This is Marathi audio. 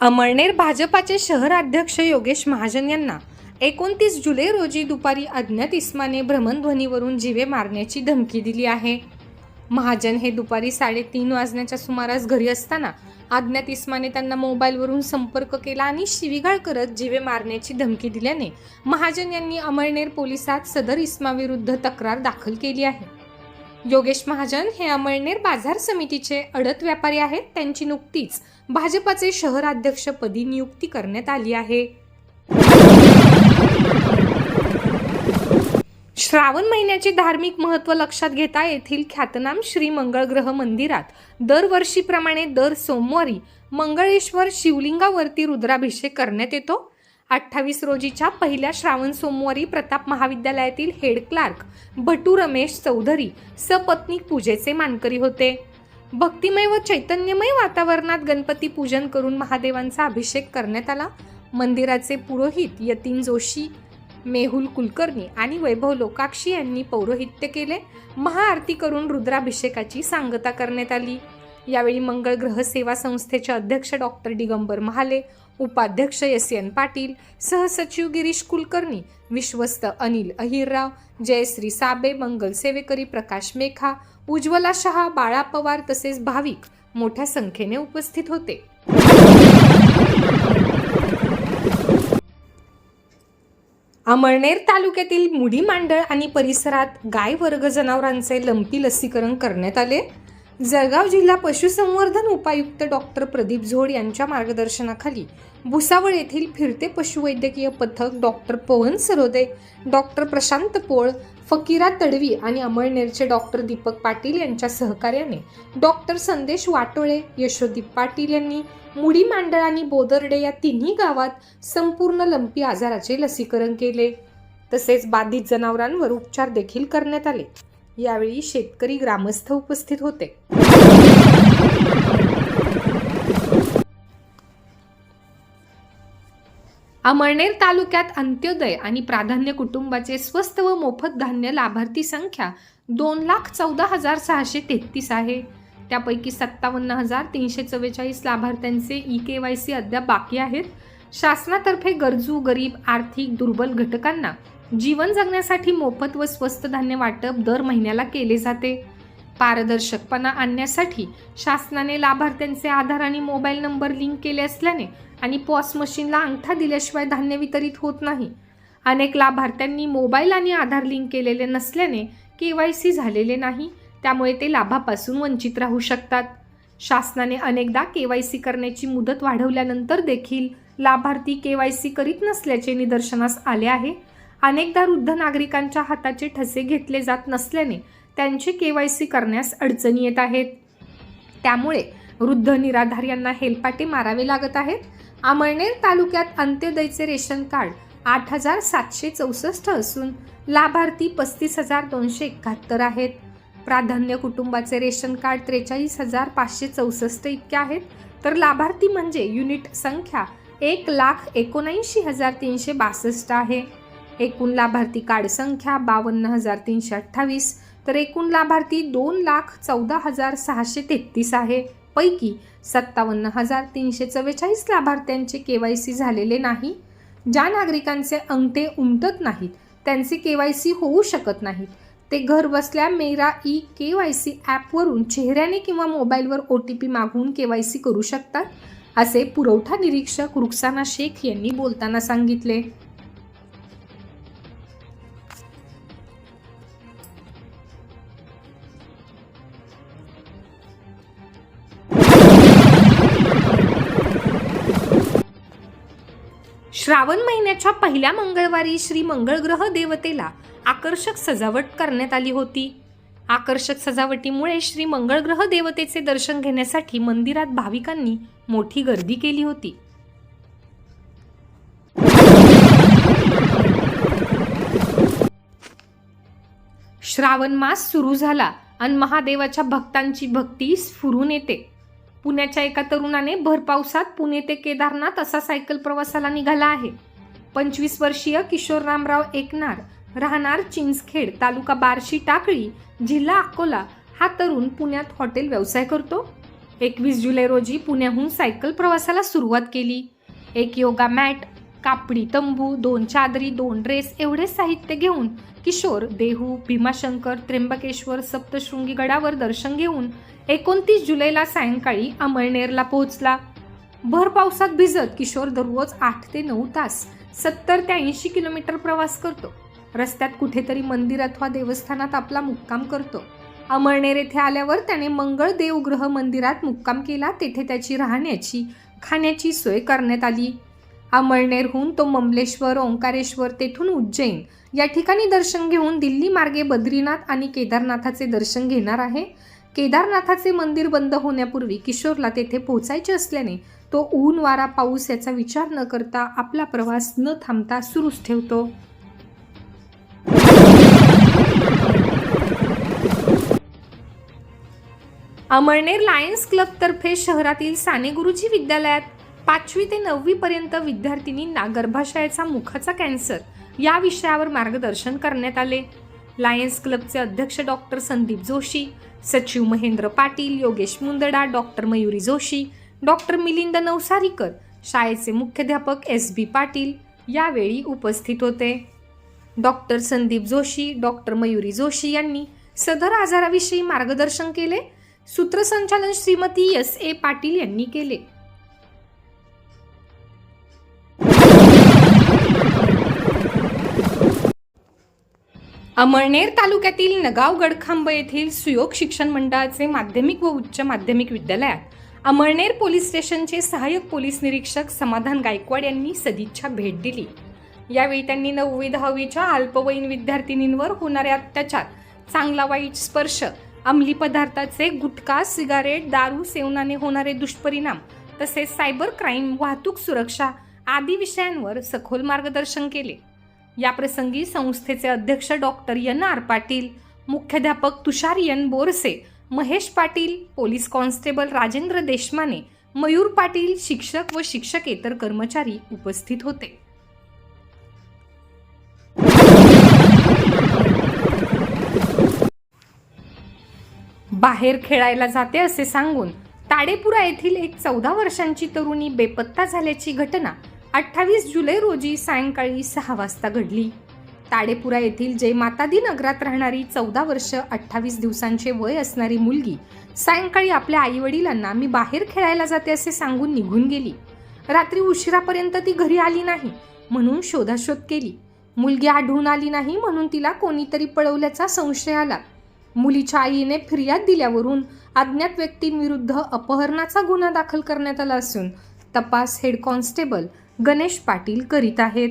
अमळनेर भाजपाचे शहराध्यक्ष योगेश महाजन यांना एकोणतीस जुलै रोजी दुपारी अज्ञात इस्माने भ्रमणध्वनीवरून जीवे मारण्याची धमकी दिली आहे. महाजन हे दुपारी साडेतीन वाजण्याच्या सुमारास घरी असताना अज्ञात इस्माने त्यांना मोबाईलवरून संपर्क केला आणि शिवीगाळ करत जीवे मारण्याची धमकी दिल्याने महाजन यांनी अमळनेर पोलिसात सदर इस्माविरुद्ध तक्रार दाखल केली आहे. योगेश महाजन हे अमळनेर बाजार समितीचे अडत व्यापारी आहेत. त्यांची नुकतीच भाजपाचे शहराध्यक्षपदी नियुक्ती करण्यात आली आहे. श्रावण महिन्याचे धार्मिक महत्त्व लक्षात घेता येथील ख्यातनाम श्री मंगळग्रह मंदिरात दरवर्षीप्रमाणे दर सोमवारी मंगळेश्वर शिवलिंगावरती रुद्राभिषेक करण्यात येतो. अठ्ठावीस रोजीच्या पहिल्या श्रावण सोमवारी प्रताप महाविद्यालयातील हेड क्लार्क भटू रमेश चौधरी सपत्नीक पूजेचे मानकरी होते. भक्तिमय व चैतन्यमय वातावरणात गणपती पूजन करून महादेवांचा अभिषेक करण्यात आला. मंदिराचे पुरोहित यतीन जोशी मेहुल कुलकर्णी आणि वैभव लोकाक्षी यांनी पौरोहित्य केले. महाआरती करून रुद्राभिषेकाची सांगता करण्यात आली. यावेळी मंगळ ग्रह सेवा संस्थेचे अध्यक्ष डॉक्टर दिगंबर महाले उपाध्यक्ष एस एन पाटील सहसचिव गिरीश कुलकर्णी विश्वस्त अनिल अहिरराव जयश्री साबे मंगल सेवेकरी प्रकाश मेखा उज्ज्वला शहा बाळा पवार तसेच भाविक मोठ्या संख्येने उपस्थित होते. अमळनेर तालुक्यातील मुडी मांडळ आणि परिसरात गाय वर्ग जनावरांचे लंपी लसीकरण करण्यात आले. जळगाव जिल्हा पशुसंवर्धन उपायुक्त डॉक्टर प्रदीप झोड यांच्या मार्गदर्शनाखाली भुसावळ येथील फिरते पशुवैद्यकीय पथक डॉक्टर पवन सरोदे डॉक्टर प्रशांत पोळ फकीरा तडवी आणि अमळनेरचे डॉक्टर दीपक पाटील यांच्या सहकार्याने डॉक्टर संदेश वाटोळे यशोदीप पाटील यांनी मुडी मांडळ आणि बोदर्डे या तिन्ही गावात संपूर्ण लंपी आजाराचे लसीकरण केले. तसेच बाधित जनावरांवर उपचार देखील करण्यात आले. यावेळी शेतकरी ग्रामस्थ उपस्थित होते. अमळनेर तालुक्यात अंत्योदय आणि प्राधान्य कुटुंबाचे स्वस्त व मोफत धान्य लाभार्थी संख्या दोन लाख चौदा हजार सहाशे तेहतीस आहे. त्यापैकी सत्तावन्न हजार तीनशे चव्वेचाळीस लाभार्थ्यांचे ई के वाय सी अद्याप बाकी आहेत. शासनातर्फे गरजू गरीब आर्थिक दुर्बल घटकांना जीवन जगण्यासाठी मोफत व स्वस्त धान्य वाटप दर महिन्याला केले जाते. पारदर्शकपणा आणण्यासाठी शासनाने लाभार्थ्यांचे आधार आणि मोबाईल नंबर लिंक केले असल्याने आणि पॉस मशीनला अंगठा दिल्याशिवाय धान्य वितरित होत नाही. अनेक लाभार्थ्यांनी मोबाईल आणि आधार लिंक केलेले नसल्याने के वाय सी झालेले नाही त्यामुळे ते लाभापासून वंचित राहू शकतात. शासनाने अनेकदा के वाय सी करण्याची मुदत वाढवल्यानंतर देखील लाभार्थी के वाय सी करीत नसल्याचे निदर्शनास आले आहे. अनेकदा वृद्ध नागरिकांच्या हाताचे ठसे घेतले जात नसल्याने त्यांचे के वाय सी करण्यास अडचणी येत आहेत. त्यामुळे वृद्ध निराधार यांना हेलपाटे मारावे लागत आहेत. अमळनेर तालुक्यात अंत्योदयचे रेशन कार्ड आठ हजार सातशे चौसष्ट असून लाभार्थी पस्तीस हजार दोनशे एकाहत्तर आहेत. प्राधान्य कुटुंबाचे रेशन कार्ड त्रेचाळीस हजार पाचशे चौसष्ट इतके आहेत. तर लाभार्थी म्हणजे युनिट संख्या एक लाख एकोणऐंशी हजार तीनशे बासष्ट आहे. एकूण लाभार्थी कार्ड संख्या बावन्न हजार तीनशे अठ्ठावीस तर एकूण लाभार्थी दोन लाख चौदा हजार सहाशे तेहतीस आहे. पैकी सत्तावन्न हजार तीनशे चव्वेचाळीस लाभार्थ्यांचे के वाय सी झालेले नाही. ज्या नागरिकांचे अंगठे उमटत नाहीत त्यांचे के वाय सी होऊ शकत नाहीत. ते घर बसल्या मेरा ई के वाय सी ॲपवरून चेहऱ्याने किंवा मोबाईलवर ओ टी पी मागवून के वाय सी करू शकतात असे पुरवठा निरीक्षक रुक्साना शेख यांनी बोलताना सांगितले. श्रावण महिन्याच्या पहिल्या मंगळवारी श्री मंगळग्रह देवतेला आकर्षक सजावट करण्यात आली होती. आकर्षक सजावटीमुळे श्री मंगळग्रह देवतेचे दर्शन घेण्यासाठी मंदिरात भाविकांनी मोठी गर्दी केली होती. श्रावण मास सुरू झाला आणि महादेवाच्या भक्तांची भक्ती स्फुरून येते. पुण्याच्या एका तरुणाने भरपावसात पुणे ते केदारनाथ असा सायकल प्रवासाला निघाला आहे. पंचवीस वर्षीय किशोर रामराव एकनार राहणार चिंचखेड तालुका बार्शी टाकळी जिल्हा अकोला हा तरुण पुण्यात हॉटेल व्यवसाय करतो. एकवीस जुलै रोजी पुण्याहून सायकल प्रवासाला सुरुवात केली. एक योगा मॅट कापडी तंबू दोन चादरी दोन ड्रेस एवढे साहित्य घेऊन किशोर देहू भीमाशंकर त्र्यंबकेश्वर सप्तशृंगी गडावर दर्शन घेऊन एकोणतीस जुलैला सायंकाळी अमळनेरला पोहोचला. भर पावसात भिजत किशोर दररोज आठ ते नऊ तास सत्तर ते ऐंशी किलोमीटर प्रवास करतो. रस्त्यात कुठेतरी मंदिर अथवा देवस्थानात आपला मुक्काम करतो. अमळनेर येथे आल्यावर त्याने मंगळ देवग्रह मंदिरात मुक्काम केला. तेथे त्याची राहण्याची खाण्याची सोय करण्यात आली. अमळनेरहून तो ममलेश्वर ओंकारेश्वर तेथून उज्जैन या ठिकाणी दर्शन घेऊन दिल्ली मार्गे बद्रीनाथ आणि केदारनाथाचे दर्शन घेणार आहे. केदारनाथाचे मंदिर बंद होण्यापूर्वी किशोरला तेथे पोहोचायचे असल्याने तो ऊन वारा पाऊस याचा विचार न करता आपला प्रवास न थांबता सुरूच ठेवतो. अमळनेर लायन्स क्लबतर्फे शहरातील साने गुरुजी विद्यालयात पाचवी ते नववी पर्यंत विद्यार्थिनींना गर्भाशयाचा मुखाचा कॅन्सर या विषयावर मार्गदर्शन करण्यात आले. लायन्स क्लबचे अध्यक्ष डॉक्टर संदीप जोशी सचिव महेंद्र पाटील योगेश मुंदडा डॉक्टर मयुरी जोशी डॉक्टर मिलिंद नवसारीकर शाळेचे मुख्याध्यापक एस बी पाटील यावेळी उपस्थित होते. डॉक्टर संदीप जोशी डॉक्टर मयुरी जोशी यांनी सदर आजाराविषयी मार्गदर्शन केले. सूत्रसंचालन श्रीमती एस ए पाटील यांनी केले. अमळनेर तालुक्यातील नगाव गडखांब येथील सुयोग शिक्षण मंडळाचे माध्यमिक व उच्च माध्यमिक विद्यालयात अमळनेर पोलीस स्टेशनचे सहाय्यक पोलीस निरीक्षक समाधान गायकवाड यांनी सदिच्छा भेट दिली. यावेळी त्यांनी नववी दहावीच्या अल्पवयीन विद्यार्थिनींवर होणारे अत्याचार चांगला वाईट स्पर्श अंमली पदार्थाचे गुटखा सिगारेट दारू सेवनाने होणारे दुष्परिणाम तसेच सायबर क्राईम वाहतूक सुरक्षा आदी विषयांवर सखोल मार्गदर्शन केले. याप्रसंगी संस्थेचे अध्यक्ष डॉक्टर एन आर पाटील मुख्याध्यापक Tushar N Borse Mahesh Patil police constable Rajendra Deshmane Mayur Patil शिक्षक व शिक्षकेतर कर्मचारी उपस्थित होते. बाहेर खेळायला जाते असे सांगून ताडेपुरा येथील एक चौदा वर्षांची तरुणी बेपत्ता झाल्याची घटना अठ्ठावीस जुलै रोजी सायंकाळी सहा वाजता घडली. ताडेपुरा येथील जय मातादी नगरात राहणारी चौदा वर्ष अठ्ठावीस दिवसांचे वय असणारी मुलगी सायंकाळी आपल्या आई वडिलांना मी बाहेर खेळायला जाते असे सांगून निघून गेली. रात्री उशिरापर्यंत ती घरी आली नाही म्हणून शोधाशोध केली. मुलगी आढळून आली नाही म्हणून तिला कोणीतरी पळवल्याचा संशय आला. मुलीच्या आईने फिर्याद दिल्यावरून अज्ञात व्यक्तींविरुद्ध अपहरणाचा गुन्हा दाखल करण्यात आला असून तपास हेड कॉन्स्टेबल गणेश पाटील करीत आहेत.